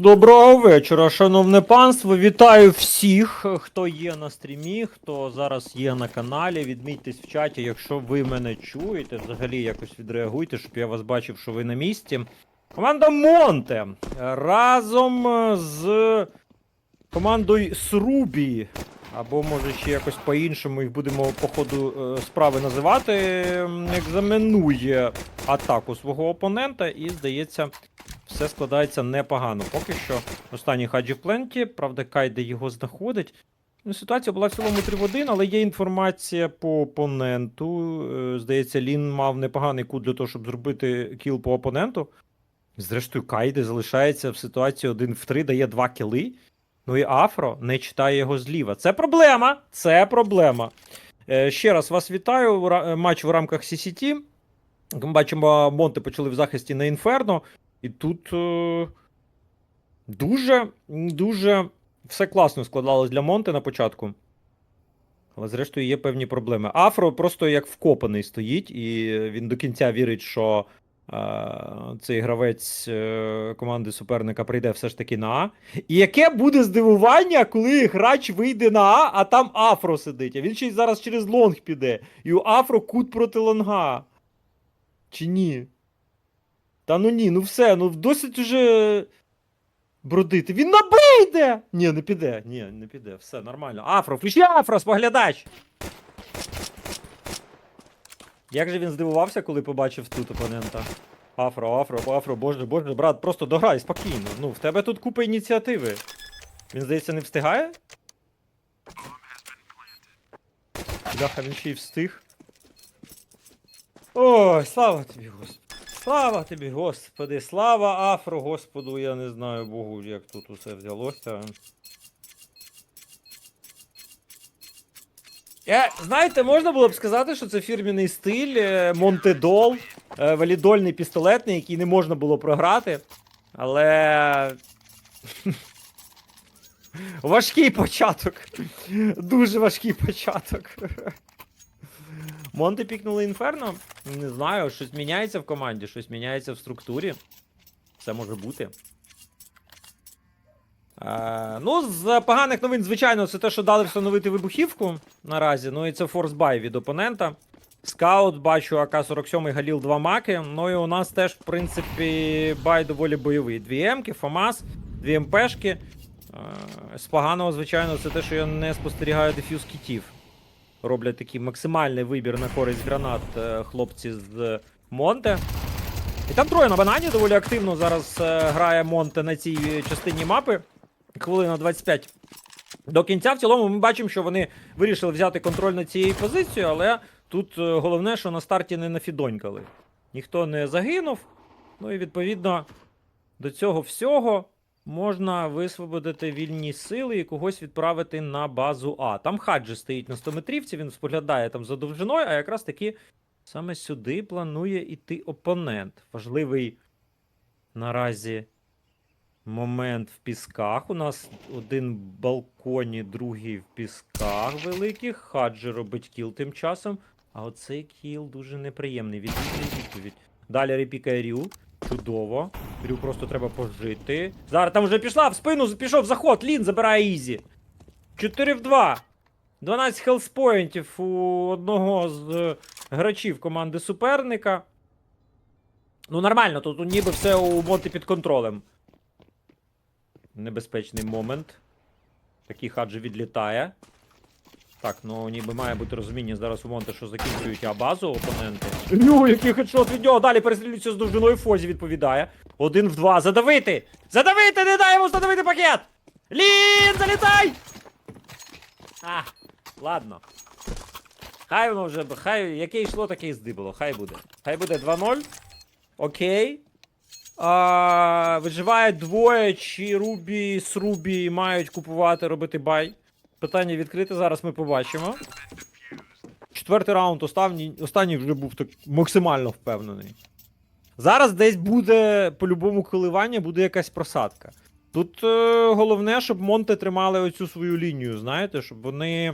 Доброго вечора, шановне панство. Вітаю всіх, хто є на стрімі, хто зараз є на каналі. Відмітьтесь в чаті, якщо ви мене чуєте, взагалі якось відреагуйте, щоб я вас бачив, що ви на місці. Команда Монте разом з командою Срубі. Або може ще якось по-іншому їх будемо по ходу е, справи називати. Екзаменує атаку свого опонента і, здається, все складається непогано. Поки що останній хаджі в пленті, правда, Кайде його знаходить. Ну, ситуація була в цілому 3 в 1, але є інформація по опоненту. Е, Здається, Лін мав непоганий кут для того, щоб зробити кіл по опоненту. Зрештою, Кайде залишається в ситуації 1 в 3, дає 2 кіли. Ну і Афро не читає його зліва. Це проблема. Це проблема. Е, ще раз вас вітаю. Е, Матч в рамках CCT. Ми бачимо, Монти почали в захисті на Інферно. І тут е, дуже, дуже все класно складалось для Монте на початку. Але зрештою є певні проблеми. Афро просто як вкопаний стоїть, і він до кінця вірить, що цей гравець е, команди суперника прийде все ж таки на А. І яке буде здивування, коли грач вийде на А, а там Афро сидить. А він ще й зараз через лонг піде. І у Афро кут проти лонга. Чи ні? Та ну ні, ну все, ну досить уже бродити. Він на Б йде! Ні, не піде. Ні, не піде. Все нормально. Афро, включи Афро, споглядач! Як же він здивувався, коли побачив тут опонента? Афро, Афро, Афро, боже, боже, брат, просто дограй спокійно. Ну, в тебе тут купа ініціативи. Він, здається, не встигає? Бляха, він ще й встиг. Ой, слава тобі, Господи. Слава тобі, Господи, слава Афро, Господу, я не знаю Богу, як тут усе взялося. Я, знаєте, можна було б сказати, що це фірміний стиль, е, Монтедол, е, валідольний пістолетний, який не можна було програти. Але. Важкий початок. Дуже важкий початок. Монти пікнули інферно. Не знаю, щось міняється в команді, щось міняється в структурі. Все може бути. Е, ну, з поганих новин, звичайно, це те, що дали встановити вибухівку наразі. Ну і це форс-бай від опонента. Скаут, бачу, АК-47 Галіл 2 маки. Ну і у нас теж, в принципі, бай доволі бойовий. Дві М-ки, ФАМАС, дві МПшки. Е, З поганого, звичайно, це те, що я не спостерігаю дефюз кітів. Роблять такий максимальний вибір на користь гранат е, хлопці з Монте. І там троє на банані доволі активно зараз грає Монте на цій частині мапи. Хвилина 25 до кінця. В цілому ми бачимо, що вони вирішили взяти контроль над цією позицією, але тут е, головне, що на старті не нафідонькали. Ніхто не загинув. Ну і відповідно до цього всього можна висвободити вільні сили і когось відправити на базу А. Там хаджі стоїть на 100 метрівці, він споглядає там за довжиною, а якраз таки саме сюди планує йти опонент. Важливий наразі момент в пісках. У нас один в балконі, другий в пісках великих. Хаджі робить кіл тим часом. А оцей кіл дуже неприємний. Відповідь відповідь. Далі репікає Рю. Чудово. Рю просто треба пожити. Зараз там вже пішла, в спину пішов заход. Лін забирає Ізі. 4 в 2. 12 хелспоінтів у одного з е, грачів команди суперника. Ну, нормально, тут ніби все у Монти під контролем. Небезпечний момент. Такий хаджі відлітає. Так, ну ніби має бути розуміння зараз у Монте, що закінчують А-базу опоненти. Ну, який хедшот від нього. Далі перестрілюється з довжиною Фозі відповідає. Один в два. Задавити! Задавити! Не дай йому задавити пакет! Лін, залітай! А, ладно. Хай воно вже, хай, яке йшло, таке і здибало. Хай буде. Хай буде 2-0. Окей. А, виживають двоє, чи Рубі з Рубі мають купувати, робити бай. Питання відкрите, зараз ми побачимо. Четвертий раунд, останній, останній вже був так максимально впевнений. Зараз десь буде по-любому коливання, буде якась просадка. Тут е, головне, щоб Монте тримали оцю свою лінію, знаєте, щоб вони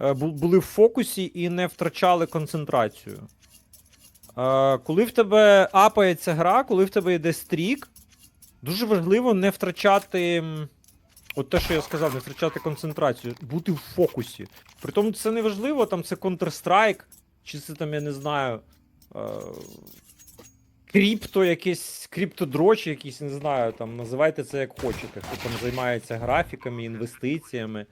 е, були в фокусі і не втрачали концентрацію. Е, коли в тебе апається гра, коли в тебе йде стрік, Дуже важливо не втрачати. От те, що я сказав, не втрачати концентрацію, бути в фокусі. Притому це не важливо, там це Counter-Strike, чи це там, я не знаю. Е- крипто, якийсь криптодроч, якийсь, не знаю, там називайте це як хочете. Хто там займається графіками, інвестиціями,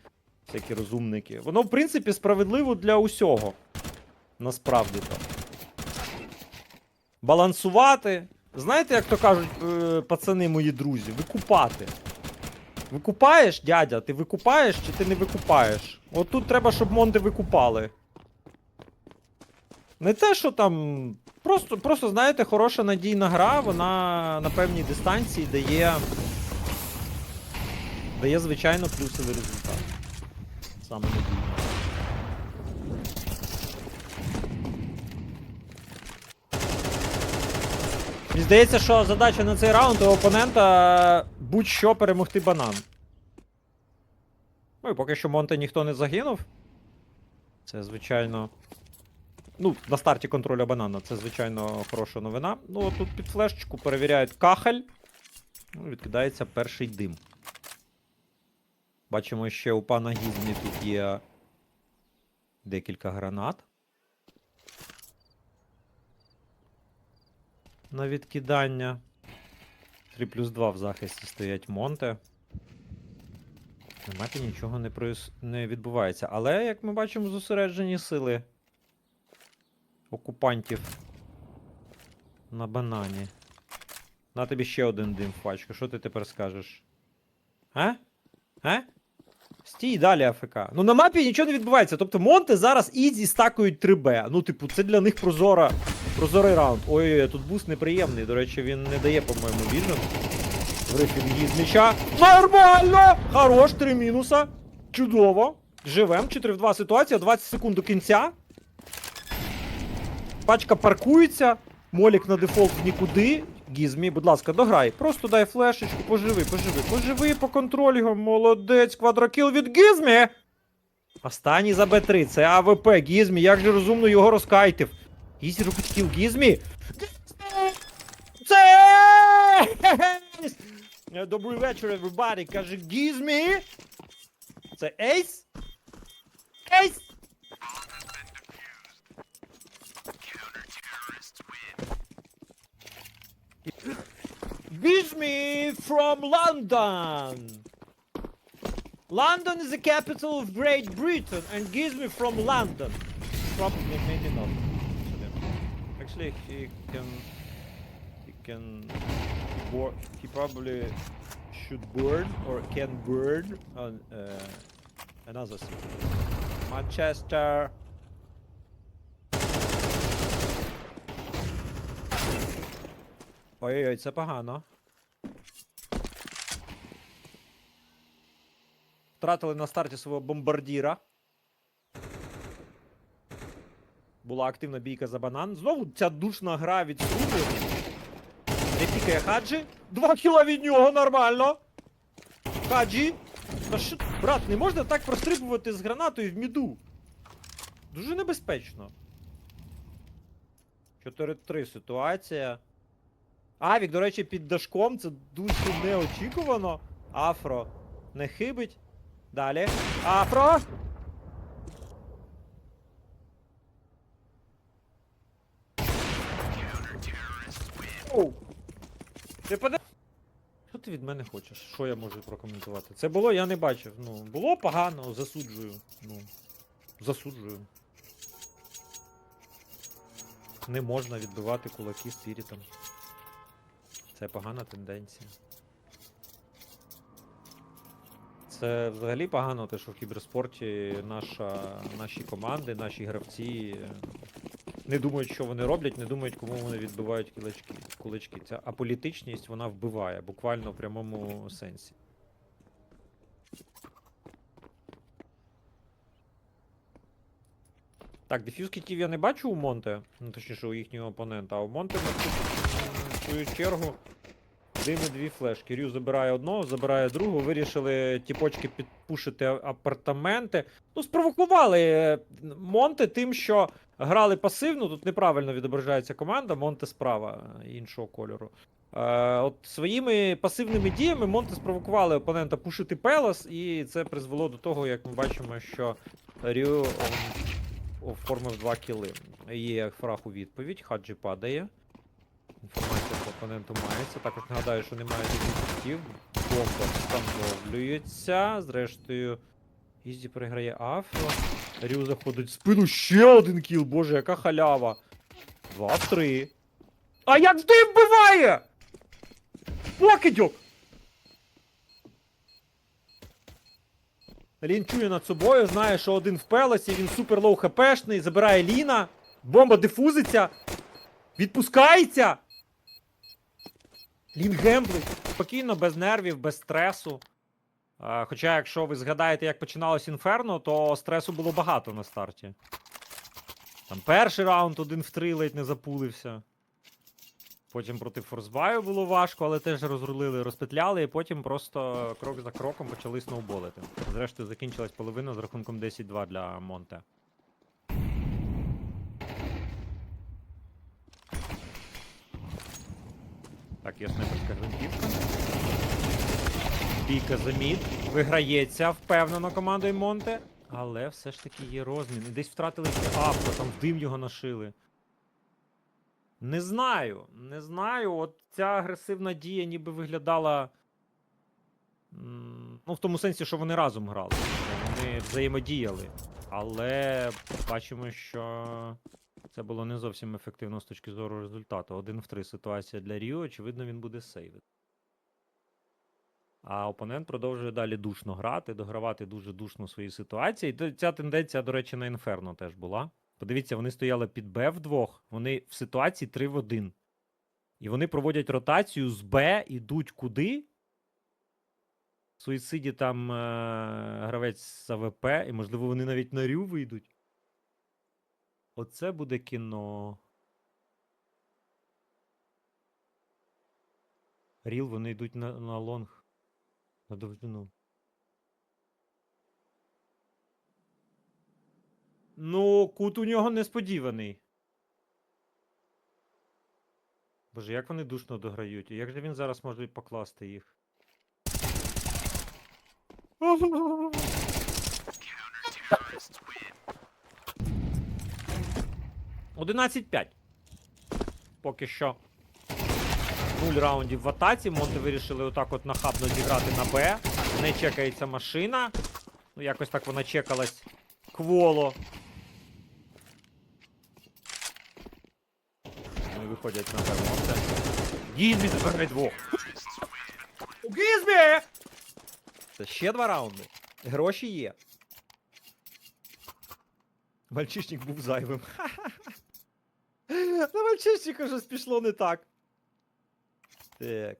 всякі розумники. Воно, в принципі, справедливо для усього. Насправді то. Балансувати. Знаєте, як то кажуть е, пацани мої друзі, викупати. Викупаєш, дядя, ти викупаєш чи ти не викупаєш? От тут треба, щоб монти викупали. Не те, що там. Просто, просто знаєте, хороша надійна гра, вона на певній дистанції дає. Дає, звичайно, плюсовий результат. Саме надійно. Мені здається, що задача на цей раунд у опонента будь-що перемогти банан. Ну і поки що Монте ніхто не загинув. Це, звичайно. Ну, на старті контроля банана, це, звичайно, хороша новина. Ну, тут під флешечку перевіряють кахель. Ну, відкидається перший дим. Бачимо, ще у пана Гізмі тут є декілька гранат. На відкидання. 3 плюс 2 в захисті стоять Монте. На мапі нічого не, проїс... не відбувається. Але, як ми бачимо, зосереджені сили окупантів на банані. На тобі ще один дим в. Що ти тепер скажеш? А? А? Стій далі, АФК. Ну на мапі нічого не відбувається. Тобто Монти зараз ізі стакують 3Б. Ну, типу, це для них прозора, прозорий раунд. Ой, тут буст неприємний. До речі, він не дає, по-моєму, віжен. В рефінгі з м'яча. Нормально! Хорош, 3 мінуса. Чудово. Живем. 4 в 2 ситуація, 20 секунд до кінця. Пачка паркується. Молік на дефолт в нікуди. Гізмі, будь ласка, дограй. Просто дай флешечку, поживи, поживи, поживи по контролю. його. Молодець, квадрокіл від Гізмі. Останній за Б3. Це АВП. Гізмі, як же розумно його розкайтив. Робить кіл Гізмі. Це! Добрий вечір, everybody. Каже Гізмі. Це Ейс? Ейс! Gives me from London. London is the capital of Great Britain and gives me from London. Probably, maybe not. Actually, he can. He can. Board, he probably should burn or can burn on uh, another city. Manchester. Ой-ой-ой, це погано. Втратили на старті свого бомбардіра. Була активна бійка за банан. Знову ця душна гра від Сруби. Не пікає Хаджі. Два кіла від нього, нормально. Хаджі. Та що, брат, не можна так прострибувати з гранатою в міду. Дуже небезпечно. 4-3 ситуація. Авік, до речі, під дашком це дуже неочікувано. Афро не хибить. Далі. Афро! Оу. Ти поде... Що ти від мене хочеш? Що я можу прокоментувати? Це було, я не бачив. Ну, було погано, засуджую. Ну, засуджую. Не можна відбивати кулаки спірітом. Це погана тенденція. Це взагалі погано, те, що в кіберспорті наша, наші команди, наші гравці е, не думають, що вони роблять, не думають, кому вони відбивають кулачки. кулачки. Ця аполітичність вона вбиває, буквально в прямому сенсі. Так, дефюз кітів я не бачу у Монте, ну точніше у їхнього опонента, а у Монте на свою чергу дими дві флешки. Рю забирає одного, забирає другого, вирішили ті почки підпушити апартаменти. Ну, спровокували е, Монте тим, що грали пасивно, тут неправильно відображається команда, Монте справа е, іншого кольору. Е, от своїми пасивними діями Монти спровокували опонента пушити Пелос, і це призвело до того, як ми бачимо, що Рю оформив два кіли. Є фраг у відповідь, Хаджі падає. Інформація опоненту мається. Також нагадаю, що немає дефектів. Бомба встановлюється. Зрештою, Ізі переграє Афро. Рю заходить в спину. Ще один кіл, боже, яка халява. Два, три. А як ти вбиває? Покидьок! Лін чує над собою, знає, що один в пелосі, він супер лоу хпшний, забирає Ліна, бомба дифузиться, відпускається. Лін гемблить. Спокійно, без нервів, без стресу. Хоча, якщо ви згадаєте, як починалось Інферно, то стресу було багато на старті. Там перший раунд один в три ледь не запулився. Потім проти Форсбаю було важко, але теж розрулили, розпетляли, і потім просто крок за кроком почали сноуболити. Зрештою, закінчилась половина з рахунком 10-2 для Монте. Так, є снайперська гвинтівка. Бійка за мід. Виграється впевнено командою Монте. Але все ж таки є розмін. Десь втратили авто, там дим його нашили. Не знаю. Не знаю. От ця агресивна дія ніби виглядала. Ну, в тому сенсі, що вони разом грали. Вони взаємодіяли. Але бачимо, що це було не зовсім ефективно з точки зору результату. Один в три ситуація для Ріо, очевидно, він буде сейвити. А опонент продовжує далі душно грати, догравати дуже душно свої ситуації. І ця тенденція, до речі, на Інферно теж була. Подивіться, вони стояли під Б вдвох, вони в ситуації 3 в 1. І вони проводять ротацію з Б, ідуть куди? В суїциді там е- гравець з АВП, і, можливо, вони навіть на Рю вийдуть. Оце буде кіно. Ріл, вони йдуть на, на лонг. На довжину. Ну, кут у нього несподіваний. Боже, як вони душно дограють? Як же він зараз може покласти їх? Одинадцять п'ять. Поки що. Нуль раундів в атаці. Монти вирішили отак от нахабно зіграти на Б. Не чекається машина. Ну, якось так вона чекалась. Кволо. Вони виходять на. Монте. Гізбі забирає двох. Гізбі! Це ще два раунди. Гроші є. Мальчишник був зайвим. На мальчишника щось пішло не так. Так.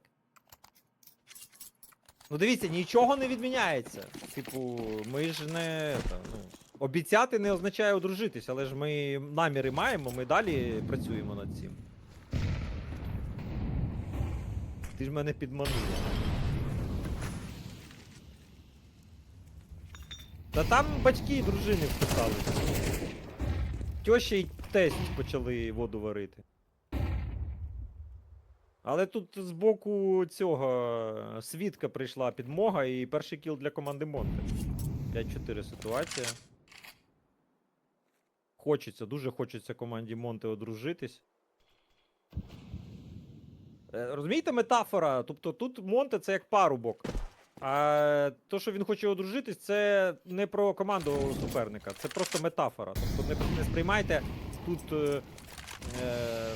Ну дивіться, нічого не відміняється. Типу, ми ж не. та, ну, обіцяти не означає одружитись, але ж ми наміри маємо, ми далі працюємо над цим. Ти ж мене підманув. Та там батьки і дружини вписалися. Тьоща й тесть почали воду варити. Але тут з боку цього е, свідка прийшла підмога і перший кіл для команди Монте. 5-4 ситуація. Хочеться, дуже хочеться команді Монте одружитись. Е, Розумієте, метафора? Тобто тут Монте це як парубок. А то, що він хоче одружитись, це не про команду суперника, це просто метафора. Тобто не, не сприймайте тут е, е,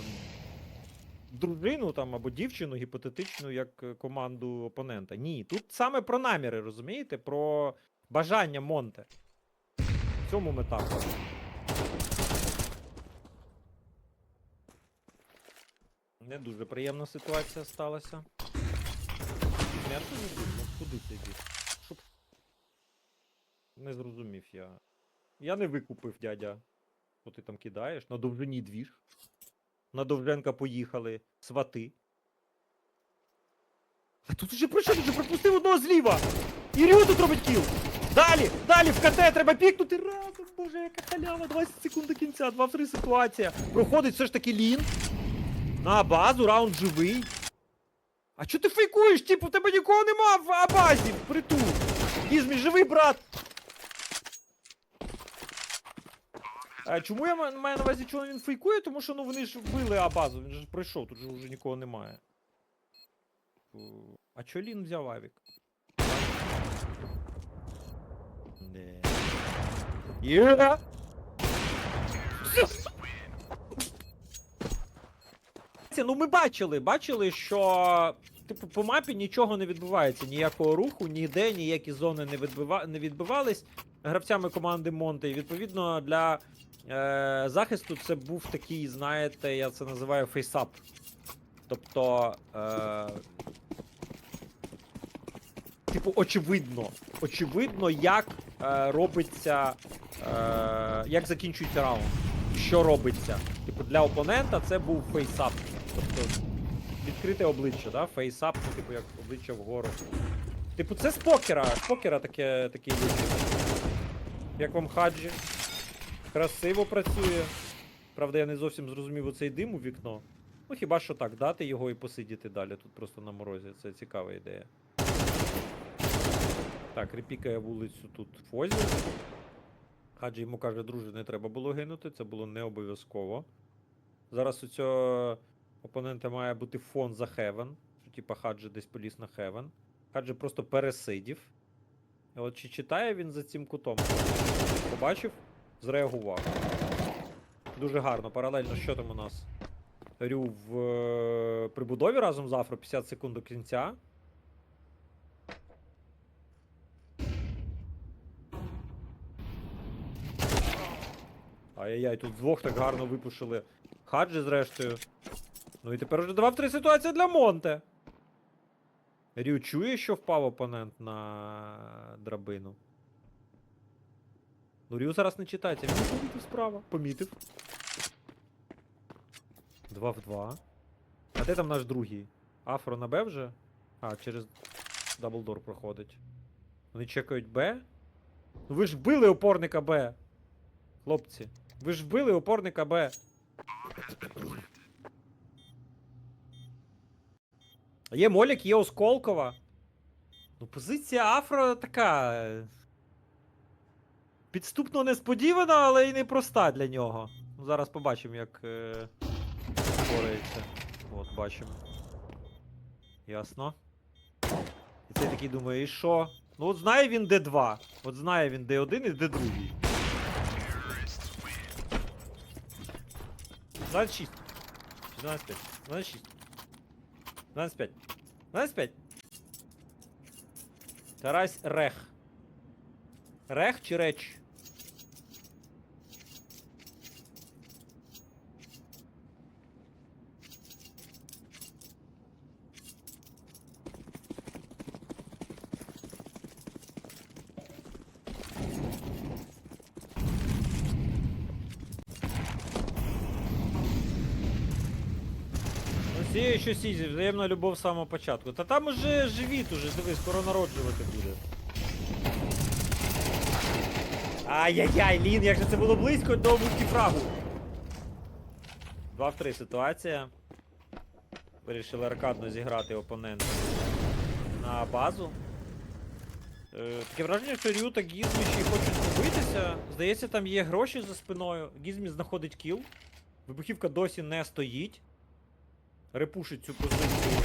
дружину там або дівчину гіпотетичну як е, команду опонента. Ні, тут саме про наміри, розумієте? Про бажання Монте. В цьому метафора. Не дуже приємна ситуація сталася. Теж не куди цей біг? Щоб... Не зрозумів я. Я не викупив, дядя. Що ти там кидаєш? На довжині двіж. На Довженка поїхали. Свати. А тут уже пройшов, вже пропустив одного зліва! І Рю тут робить кіл! Далі! Далі в КТ треба пікнути разом! Боже, яка халява! 20 секунд до кінця, 2-3 ситуація. Проходить все ж таки лін. На базу, раунд живий. А чого ти фейкуєш? Типу, в тебе нікого нема в Абазі, притул. Гізмі, живий, брат. А чому я маю на увазі, чого він фейкує? Тому що ну вони ж вбили Абазу, він же ж пройшов, тут же вже нікого немає. А чо Лін взяв авік? Є! Ну ми бачили, бачили, що типу по мапі нічого не відбувається, ніякого руху, ніде ніякі зони не, відбива... не відбивались гравцями команди Монте. І відповідно для е... захисту це був такий, знаєте, я це називаю фейсап. Тобто. Е... Типу, очевидно. Очевидно, як е... робиться. Е... Як закінчується раунд. Що робиться. Типу, для опонента це був фейсап. Тобто відкрите обличчя, да? Фейсап, ну, типу, як обличчя вгору. Типу, це з покера. З покера таке, такий вихід. Як вам хаджі? Красиво працює. Правда, я не зовсім зрозумів оцей дим у вікно. Ну хіба що так, дати його і посидіти далі тут просто на морозі. Це цікава ідея. Так, репікає вулицю тут Фозі. Хаджі йому каже, друже, не треба було гинути, це було не обов'язково. Зараз у цього опонента має бути фон за Хевен. Типа Хаджі десь поліз на Хевен. Хаджі просто пересидів. От чи читає він за цим кутом? Побачив? Зреагував. Дуже гарно. Паралельно, що там у нас? Рю в е, прибудові разом з Афро 50 секунд до кінця. Ай-яй-яй, тут двох так гарно випушили. Хаджі зрештою. Ну і тепер вже 2 в 3 ситуація для Монте. Рю чує, що впав опонент на драбину. Ну, Рю зараз не читається. Він помітив справа. Помітив. 2 в 2. А де там наш другий? Афро на Б вже? А, через Даблдор проходить. Вони чекають Б? Ну ви ж вбили опорника Б. Хлопці. Ви ж вбили опорника Б. Є Молік, є Осколкова. Ну, позиція Афро така. Підступно несподівана, але й непроста для нього. Ну, зараз побачимо, як е... От, бачимо. Ясно. І цей такий думає, і що? Ну от знає він Д2. От знає він Д1 і Д2. 26. 12 26. 25. 25. Тарась Рех. Рех чи реч? Ну, що сізі, взаємна любов з самого початку. Та там уже живіт уже, дивись, скоро народжувати буде. Ай-яй-яй, Лін, як же це було близько до мультифрагу. 2 в 3 ситуація. Вирішили аркадно зіграти опонента на базу. Е, таке враження, що Рю та Гізмі ще й хочуть побитися. Здається, там є гроші за спиною. Гізмі знаходить кіл. Вибухівка досі не стоїть. Репушить цю позицію.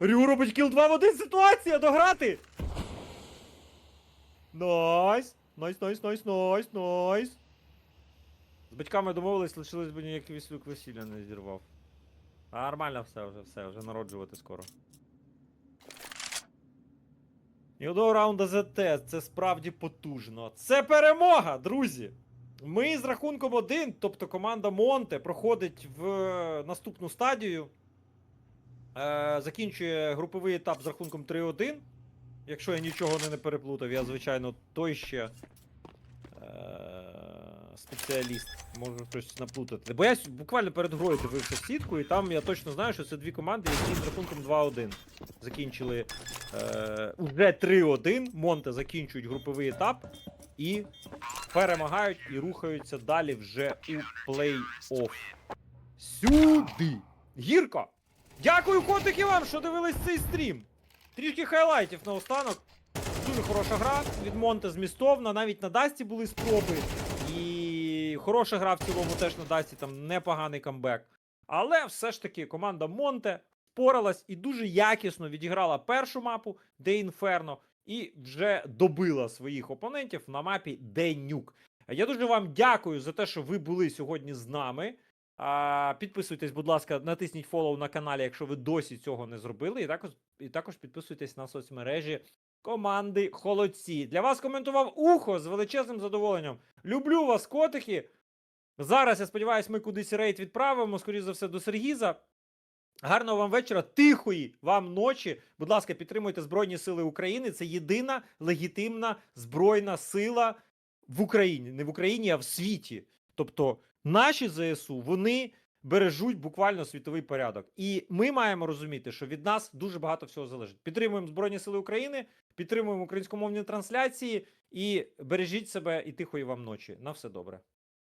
Рю робить кіл 2 в 1 ситуація! Дограти! Найс! Найс, найс, найс, найс, найс! З батьками домовились, лишилось би ніяк віслюк весілля не зірвав. А нормально все вже, все, вже народжувати скоро. І одного раунда ЗТ, це справді потужно. Це перемога, друзі! Ми з рахунком 1, тобто команда Монте, проходить в е, наступну стадію. Е, закінчує груповий етап з рахунком 3-1. Якщо я нічого не, переплутав, я, звичайно, той ще спеціаліст. Можу щось наплутати. Бо я буквально перед грою дивився сітку, і там я точно знаю, що це дві команди, які з рахунком 2-1 закінчили е, уже 3-1. Монте закінчують груповий етап і перемагають і рухаються далі вже у плей-офф. Сюди! Гірко! Дякую, котики, вам, що дивились цей стрім. Трішки хайлайтів наостанок. Дуже хороша гра від Монте змістовна, навіть на Дасті були спроби. І хороша гра в цілому теж на Дасті, там непоганий камбек. Але все ж таки команда Монте впоралась і дуже якісно відіграла першу мапу, де Інферно, і вже добила своїх опонентів на мапі Де Нюк. Я дуже вам дякую за те, що ви були сьогодні з нами. Підписуйтесь, будь ласка, натисніть фоллоу на каналі, якщо ви досі цього не зробили. І також, і також підписуйтесь на соцмережі команди Холодці. Для вас коментував ухо з величезним задоволенням. Люблю вас, котики. Зараз, я сподіваюся, ми кудись рейд відправимо, скоріше за все, до Сергіза. Гарного вам вечора, тихої вам ночі. Будь ласка, підтримуйте Збройні Сили України. Це єдина легітимна збройна сила в Україні. Не в Україні, а в світі. Тобто наші ЗСУ вони бережуть буквально світовий порядок. І ми маємо розуміти, що від нас дуже багато всього залежить. Підтримуємо Збройні Сили України, підтримуємо українськомовні трансляції і бережіть себе і тихої вам ночі. На все добре.